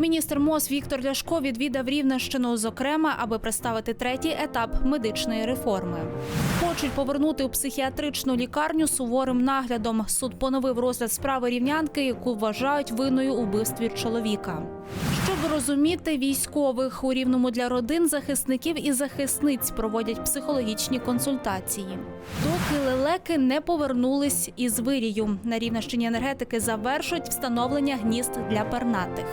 Міністр МОЗ Віктор Ляшко відвідав Рівненщину, зокрема, аби представити третій етап медичної реформи. Хочуть повернути у психіатричну лікарню суворим наглядом. Суд поновив розгляд справи рівнянки, яку вважають винною у вбивстві чоловіка. Щоб розуміти військових у рівному для родин захисників і захисниць проводять психологічні консультації. Доки лелеки не повернулись із вирію. На Рівненщині енергетики завершують встановлення гнізд для пернатих.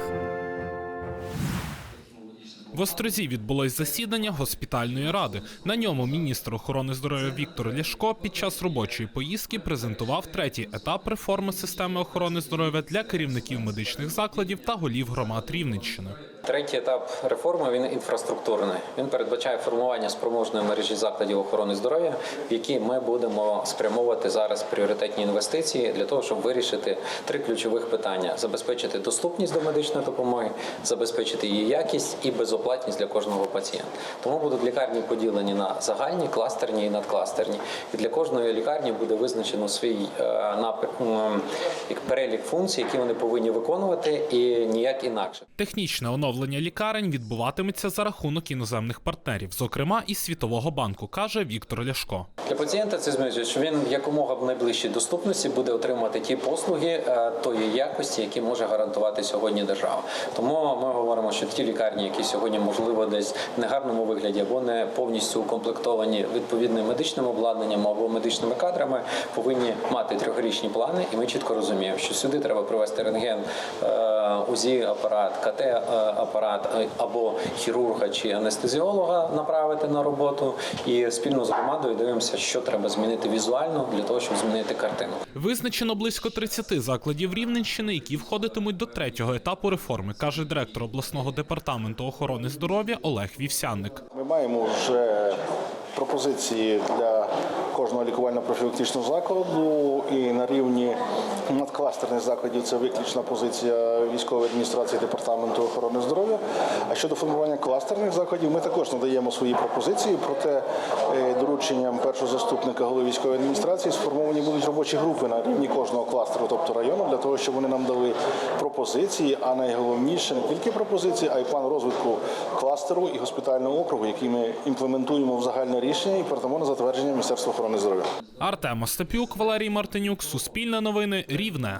В Острозі відбулось засідання госпітальної ради. На ньому міністр охорони здоров'я Віктор Ляшко під час робочої поїздки презентував третій етап реформи системи охорони здоров'я для керівників медичних закладів та голів громад Рівненщини. Третій етап реформи він інфраструктурний. Він передбачає формування спроможної мережі закладів охорони здоров'я, в які ми будемо спрямовувати зараз пріоритетні інвестиції для того, щоб вирішити три ключових питання: забезпечити доступність до медичної допомоги, забезпечити її якість і безоплатність для кожного пацієнта. Тому будуть лікарні поділені на загальні, кластерні і надкластерні. І для кожної лікарні буде визначено свій е, напр- м, як перелік функцій, які вони повинні виконувати, і ніяк інакше. Технічне оновлення лікарень відбуватиметься за рахунок іноземних партнерів, зокрема із Світового банку, каже Віктор Ляшко. Для пацієнта це змінює, що він якомога в найближчій доступності буде отримати ті послуги е, тої якості, які може гарантувати сьогодні держава. Тому ми говоримо, що ті лікарні, які сьогодні можливо десь в негарному вигляді або не повністю укомплектовані відповідним медичним обладнанням або медичними кадрами, повинні мати трьохрічні плани, і ми чітко розуміємо, що сюди треба привести рентген, е, УЗІ апарат, КТ е, апарат е, або хірурга чи анестезіолога направити на роботу, і спільно з громадою дивимося, що треба змінити візуально для того, щоб змінити картину. Визначено близько 30 закладів Рівненщини, які входитимуть до третього етапу реформи, каже директор обласного департаменту охорони здоров'я Олег Вівсянник. Ми маємо вже пропозиції для кожного лікувально-профілактичного закладу і на рівні надкластерних закладів це виключна позиція військової адміністрації департаменту охорони здоров'я. А щодо формування кластерних закладів, ми також надаємо свої пропозиції. Проте е, дорученням першого заступника голови військової адміністрації сформовані будуть робочі групи на рівні кожного кластеру, тобто району, для того, щоб вони нам дали пропозиції, а найголовніше не тільки пропозиції, а й план розвитку кластеру і госпітального округу, який ми імплементуємо в загальне рішення і передамо на затвердження Міністерства охорони здоров'я. Артем Остапюк, Валерій Мартинюк, Суспільне новини, Рівне.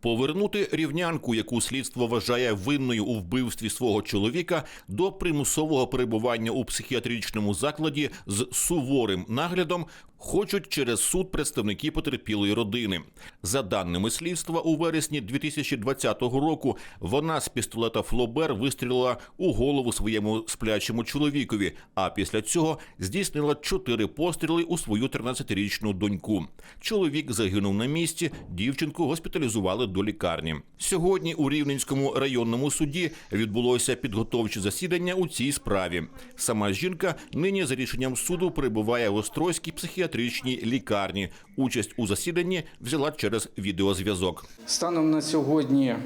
Повернути рівнянку, яку слідство вважає винною у вбивстві свого чоловіка, до примусового перебування у психіатричному закладі з суворим наглядом хочуть через суд представники потерпілої родини. За даними слідства, у вересні 2020 року вона з пістолета Флобер вистрілила у голову своєму сплячому чоловікові, а після цього здійснила чотири постріли у свою 13-річну доньку. Чоловік загинув на місці, дівчинку госпіталізували до лікарні. Сьогодні у Рівненському районному суді відбулося підготовче засідання у цій справі. Сама жінка нині за рішенням суду перебуває в Острозькій психіатричній лікарні. Участь у засіданні взяла через відеозв'язок. Станом на сьогодні е,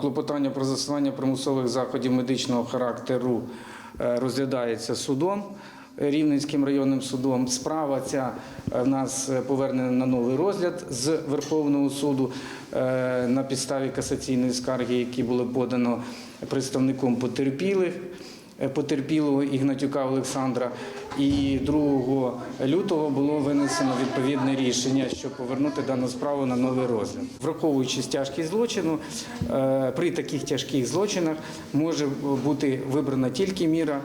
клопотання про застосування примусових заходів медичного характеру е, розглядається судом. Рівненським районним судом справа ця е, в нас повернена на новий розгляд з Верховного суду на підставі касаційної скарги, які були подано представником потерпілих потерпілого Ігнатюка Олександра. І 2 лютого було винесено відповідне рішення, щоб повернути дану справу на новий розгляд. Враховуючи тяжкість злочину, е, при таких тяжких злочинах може бути вибрана тільки міра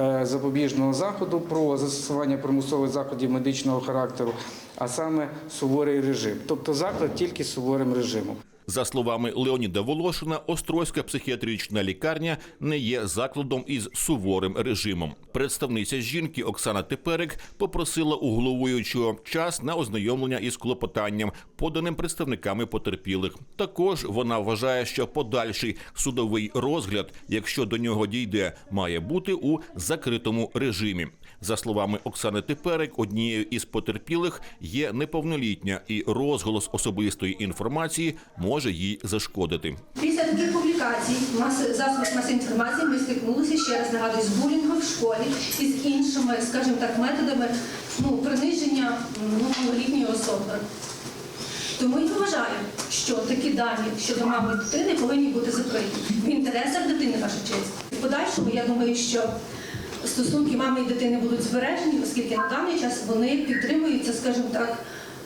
е, запобіжного заходу про застосування примусових заходів медичного характеру, а саме суворий режим, тобто заклад тільки суворим режимом. За словами Леоніда Волошина, Острозька психіатрична лікарня не є закладом із суворим режимом. Представниця жінки Оксана Теперик попросила у головуючого час на ознайомлення із клопотанням, поданим представниками потерпілих. Також вона вважає, що подальший судовий розгляд, якщо до нього дійде, має бути у закритому режимі. За словами Оксани Теперик, однією із потерпілих є неповнолітня, і розголос особистої інформації може їй зашкодити. Після таких публікацій в мас- засобах масової інформації ми стикнулися ще раз нагадую з булінгом в школі і з іншими, скажімо так, методами ну, приниження ну, малолітньої особи. Тому я вважаю, що такі дані щодо мами дитини повинні бути закриті в інтересах дитини, ваша честь. В подальшому я думаю, що стосунки мами і дитини будуть збережені, оскільки на даний час вони підтримуються, скажімо так.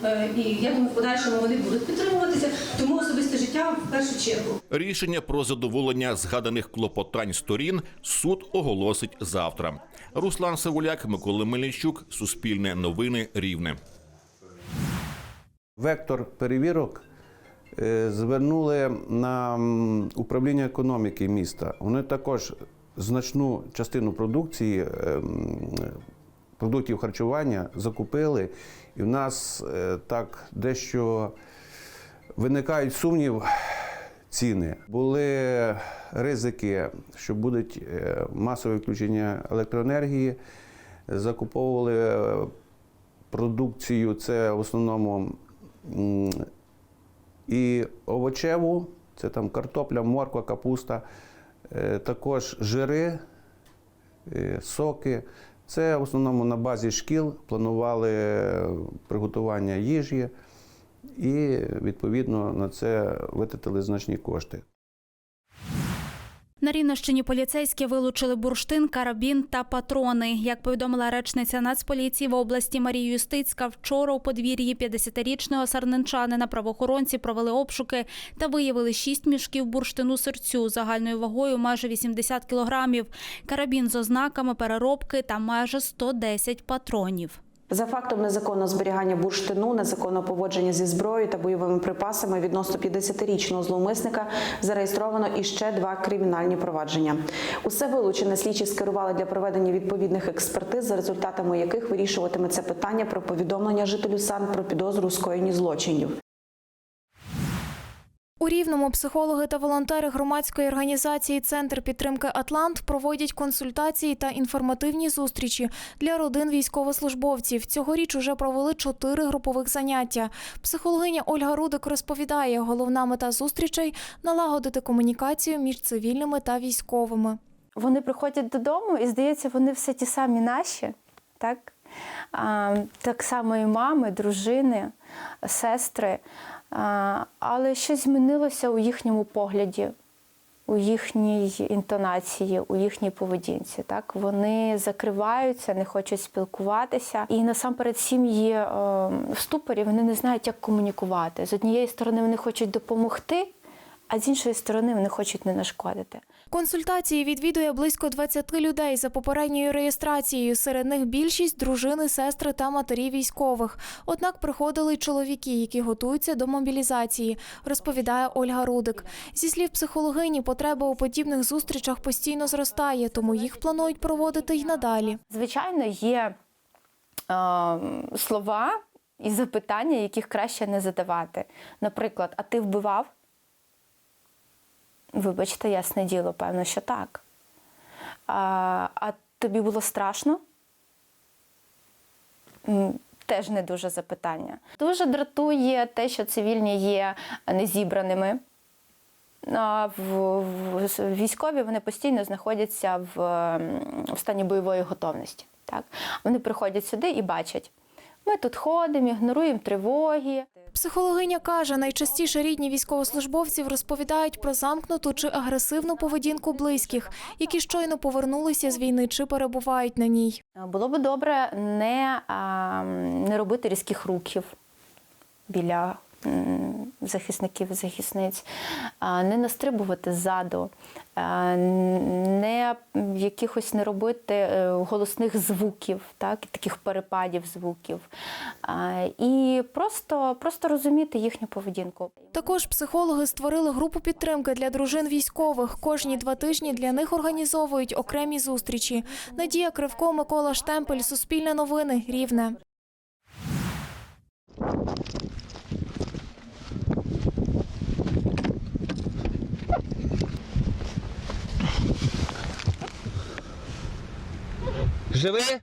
е, І я думаю, в подальшому вони будуть підтримуватися, тому особисте життя в першу чергу. Рішення про задоволення згаданих клопотань сторін суд оголосить завтра. Руслан Савуляк, Микола Мельничук, Суспільне новини Рівне. Вектор перевірок е, звернули на управління економіки міста. Вони також значну частину продукції, е, продуктів харчування закупили, і в нас е, так дещо виникають сумнів. Ціни. Були ризики, що будуть е, масове включення електроенергії, закуповували е, продукцію, це в основному і овочеву, це там картопля, морква, капуста, також жири, е, соки. Це в основному на базі шкіл планували е, приготування їжі і відповідно на це витратили значні кошти. На Рівненщині поліцейські вилучили бурштин, карабін та патрони. Як повідомила речниця Нацполіції в області Марія Юстицька, вчора у подвір'ї 50-річного сарненчанина правоохоронці провели обшуки та виявили шість мішків бурштину серцю загальною вагою майже 80 кілограмів, карабін з ознаками переробки та майже 110 патронів. За фактом незаконного зберігання бурштину, незаконного поводження зі зброєю та бойовими припасами відносно 50-річного зловмисника зареєстровано іще два кримінальні провадження. Усе вилучене слідчі скерували для проведення відповідних експертиз, за результатами яких вирішуватиметься питання про повідомлення жителю САН про підозру у скоєнні злочинів. У Рівному психологи та волонтери громадської організації Центр підтримки Атлант проводять консультації та інформативні зустрічі для родин військовослужбовців. Цьогоріч уже провели чотири групових заняття. Психологиня Ольга Рудик розповідає, головна мета зустрічей налагодити комунікацію між цивільними та військовими. Вони приходять додому, і здається, вони все ті самі наші, так? Так само і мами, дружини, сестри. Але щось змінилося у їхньому погляді, у їхній інтонації, у їхній поведінці. Так? Вони закриваються, не хочуть спілкуватися. І насамперед сім'ї е, в ступорі вони не знають, як комунікувати. З однієї сторони, вони хочуть допомогти, а з іншої сторони, вони хочуть не нашкодити. Консультації відвідує близько 20 людей за попередньою реєстрацією. Серед них більшість дружини, сестри та матері військових. Однак приходили чоловіки, які готуються до мобілізації, розповідає Ольга Рудик. Зі слів психологині, потреба у подібних зустрічах постійно зростає, тому їх планують проводити й надалі. Звичайно, є е, слова і запитання, яких краще не задавати. Наприклад, а ти вбивав? Вибачте, ясне діло, певно, що так. А, а тобі було страшно? Теж не дуже запитання. Дуже дратує те, що цивільні є незібраними. А військові вони постійно знаходяться в, в стані бойової готовності. Так? Вони приходять сюди і бачать, ми тут ходимо, ігноруємо тривоги. Психологиня каже, найчастіше рідні військовослужбовців розповідають про замкнуту чи агресивну поведінку близьких, які щойно повернулися з війни чи перебувають на ній. Було б добре не, не робити різких руків біля захисників і захисниць, не настрибувати ззаду, не якихось не робити е, голосних звуків, так, таких перепадів звуків. І просто, просто розуміти їхню поведінку. Також психологи створили групу підтримки для дружин військових. Кожні два тижні для них організовують окремі зустрічі. Надія Кривко, Микола Штемпель, Суспільне новини, Рівне. Живи?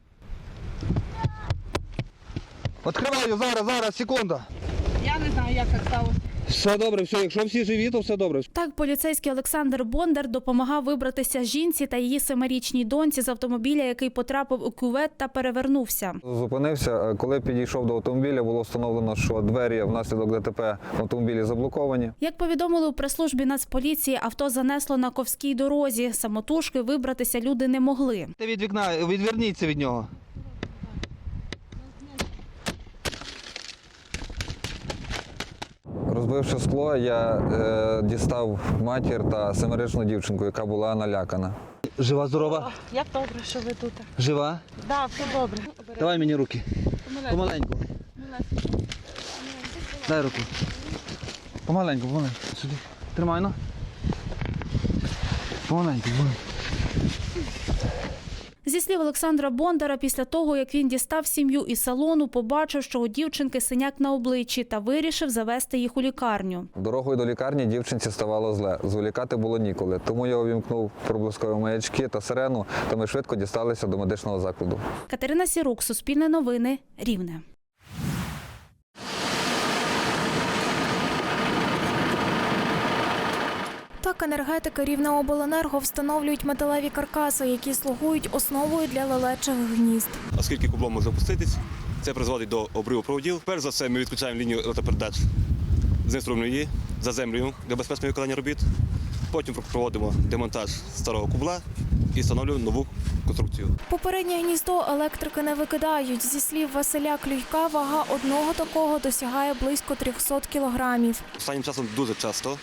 Откриваю зараз, зараз, секунда. Я не знаю, як так сталося. Все добре, все. Якщо всі живі, то все добре. Так, поліцейський Олександр Бондар допомагав вибратися жінці та її семирічній доньці з автомобіля, який потрапив у кювет та перевернувся. Зупинився. Е, Коли підійшов до автомобіля, було встановлено, що двері внаслідок ДТП в автомобілі заблоковані. Як повідомили у прес-службі Нацполіції, авто занесло на ковській дорозі. Самотужки вибратися люди не могли. Ти від вікна, відверніться від нього. Розбивши скло, я е, дістав матір та семирічну дівчинку, яка була налякана. Жива, здорова? Як добре, що ви тут. Жива? Да, все добре. Давай мені руки. Помаленьку. Дай руку. Помаленьку, помаленьку. Сюди. Тримай, ну. Помаленьку, помаленьку. Зі слів Олександра Бондара, після того як він дістав сім'ю із салону, побачив, що у дівчинки синяк на обличчі та вирішив завести їх у лікарню. Дорогою до лікарні дівчинці ставало зле. Зволікати було ніколи. Тому я увімкнув проблискові маячки та сирену, та ми швидко дісталися до медичного закладу. Катерина Сірук, Суспільне новини, Рівне. Так, енергетики Рівнеобленерго встановлюють металеві каркаси, які слугують основою для лелечих гнізд. Оскільки кубло може запуститись, це призводить до обриву проводів. Перш за все, ми відключаємо лінію електропередач з інструмної за землею для безпечного виконання робіт. Потім проводимо демонтаж старого кубла і встановлюємо нову конструкцію. Попереднє гніздо електрики не викидають. Зі слів Василя Клюйка, вага одного такого досягає близько 300 кілограмів. Останнім часом дуже часто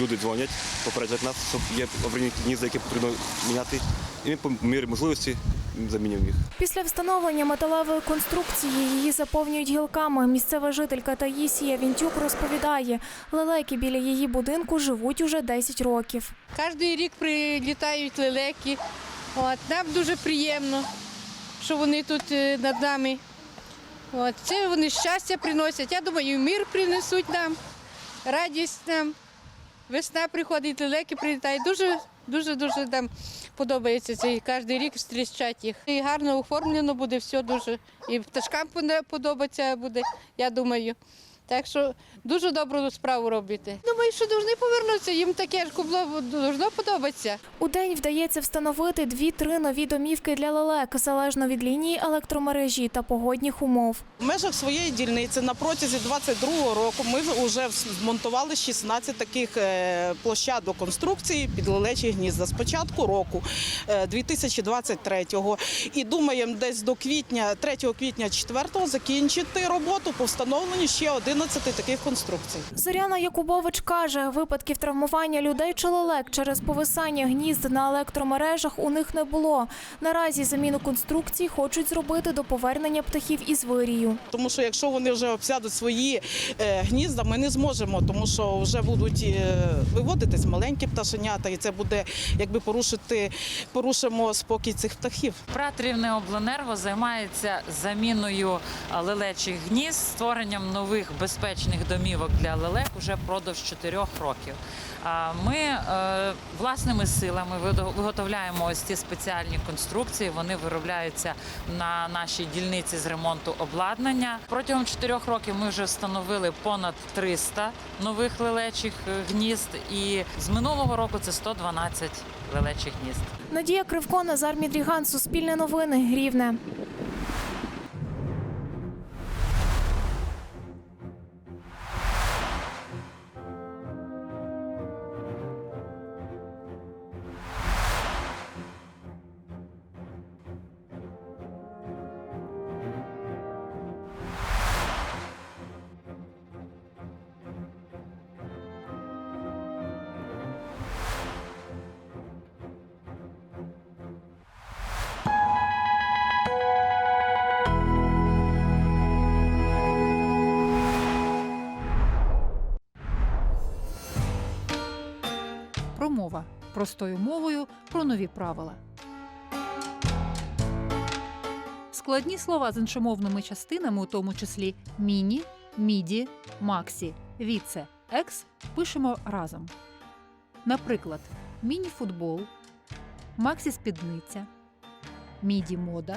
люди дзвонять, попереджають нас, що є аварійні гнізда, які потрібно міняти. І ми по мірі можливості замінюємо їх. Після встановлення металевої конструкції її заповнюють гілками. Місцева жителька Таїсія Вінтюк розповідає, лелеки біля її будинку живуть уже 10 років. Кожен рік прилітають лелеки. От, нам дуже приємно, що вони тут е, над нами. От, це вони щастя приносять. Я думаю, мир принесуть нам, радість нам. Весна приходить, лелеки прилітають. Дуже, дуже, дуже нам подобається цей кожен рік стріщать їх. І гарно оформлено буде все дуже. І пташкам подобається буде, я думаю. Так що дуже добру справу робити. Думаю, що повинні повернутися, їм таке ж кубло должно подобатися. У день вдається встановити 2-3 нові домівки для лелек, залежно від лінії електромережі та погодних умов. В межах своєї дільниці на протязі 22-го року ми вже змонтували 16 таких е, площадок конструкції під лелечі гнізда з початку року е, 2023-го. І думаємо десь до квітня, 3 квітня 4-го закінчити роботу по встановленню ще 11 таких конструкцій. Зоряна Якубович каже, випадків травмування людей чи лелек через повисання гнізд на електромережах у них не було. Наразі заміну конструкцій хочуть зробити до повернення птахів із вирію. Тому що якщо вони вже обсядуть свої е, гнізда, ми не зможемо, тому що вже будуть е, виводитись маленькі пташенята, і це буде якби порушити, порушимо спокій цих птахів. Брат Рівнеобленерго займається заміною лелечих гнізд, створенням нових безпечних домівок для лелек уже впродовж чотирьох років. Ми е, власними силами виготовляємо ось ці спеціальні конструкції. Вони виробляються на нашій дільниці з ремонту обладнання. Протягом чотирьох років ми вже встановили понад 300 нових лелечих е, гнізд, і з минулого року це 112 лелечих гнізд. Надія Кривко, Назар Мідріган, Суспільне новини, Рівне. Простою мовою про нові правила. Складні слова з іншомовними частинами, у тому числі міні, міді, максі, віце, екс, пишемо разом. Наприклад, міні-футбол, максі-спідниця, міді-мода,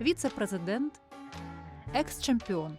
віце-президент, екс-чемпіон.